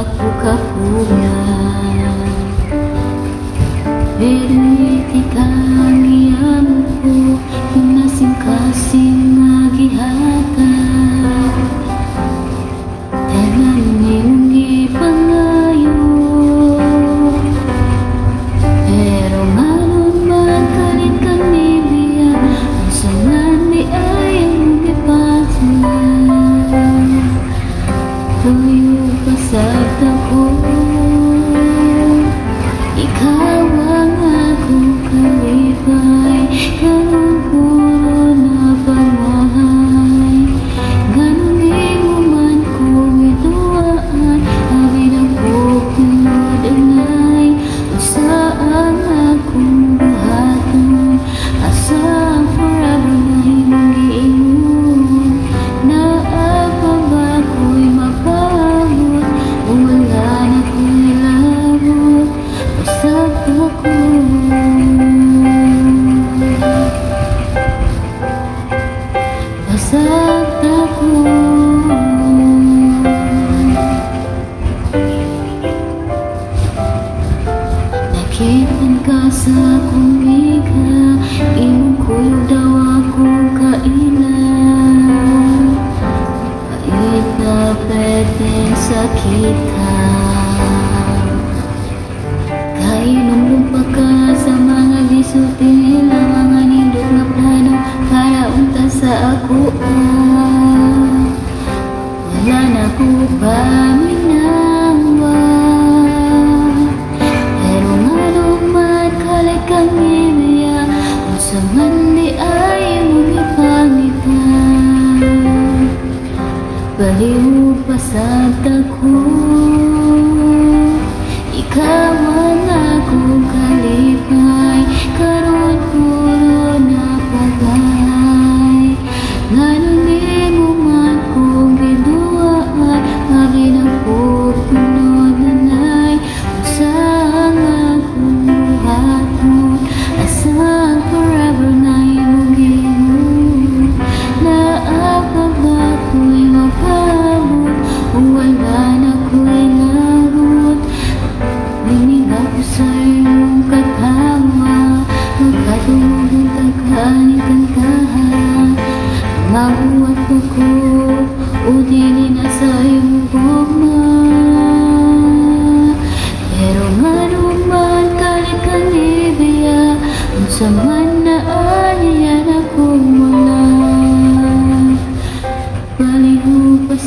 kapuka-puka Pero sa akong giga Imong ako kaila Kahit na pwede sa kita Kainong lumpa ka sa mga gisulti kundi ay magkakalitan Baliw pa sa takot Saman na ayayan akong mula Baliho pa